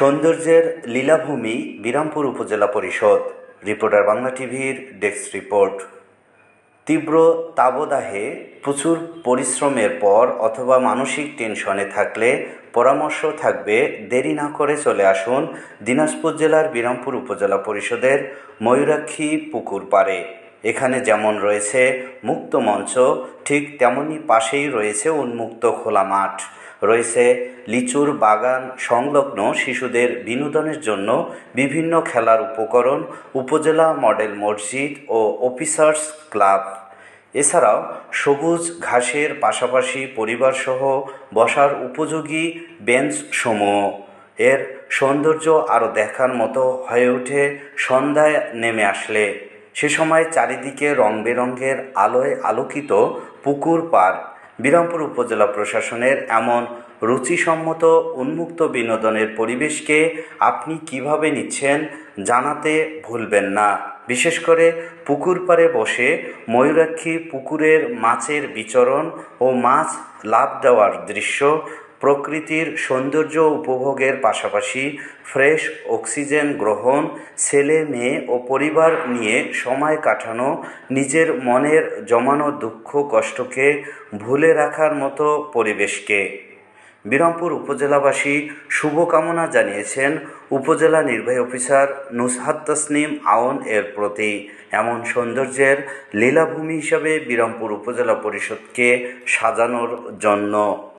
সৌন্দর্যের লীলাভূমি বিরামপুর উপজেলা পরিষদ। রিপোর্টার বাংলা টিভির ডেস্ক রিপোর্ট। তীব্র তাবদাহে প্রচুর পরিশ্রমের পর অথবা মানসিক টেনশনে থাকলে পরামর্শ থাকবে, দেরি না করে চলে আসুন দিনাজপুর জেলার বিরামপুর উপজেলা পরিষদের ময়ূরাক্ষী পুকুর পাড়ে। এখানে যেমন রয়েছে মুক্ত মঞ্চ, ঠিক তেমনি পাশেই রয়েছে উন্মুক্ত খোলা মাঠ। রয়েছে লিচুর বাগান সংলগ্ন শিশুদের বিনোদনের জন্য বিভিন্ন খেলার উপকরণ, উপজেলা মডেল মসজিদ ও অফিসার্স ক্লাব। এছাড়াও সবুজ ঘাসের পাশাপাশি পরিবারসহ বসার উপযোগী বেঞ্চসমূহ। এর সৌন্দর্য আরও দেখার মতো হয়ে ওঠে সন্ধ্যায় নেমে আসলে। সে সময় চারিদিকে রং বেরঙের আলোয় আলোকিত পুকুর পাড়। বিরামপুর উপজেলা প্রশাসনের এমন রুচিসম্মত উন্মুক্ত বিনোদনের পরিবেশকে আপনি কীভাবে নিচ্ছেন জানাতে ভুলবেন না। বিশেষ করে পুকুর পারে বসে ময়ূরাক্ষী পুকুরের মাছের বিচরণ ও মাছ লাভ দেওয়ার দৃশ্য প্রকৃতির সৌন্দর্য উপভোগের পাশাপাশি ফ্রেশ অক্সিজেন গ্রহণ, ছেলে, মেয়ে ও পরিবার নিয়ে সময় কাটানো, নিজের মনের জমানো দুঃখ, কষ্টকে ভুলে রাখার মতো পরিবেশকে। বিরামপুর উপজেলাবাসী শুভকামনা জানিয়েছেন উপজেলা নির্বাহী অফিসার নুসহাত তসনিম আওন এর প্রতি। এমন সৌন্দর্যের লীলাভূমি হিসাবে বিরামপুর উপজেলা পরিষদকে সাজানোর জন্য।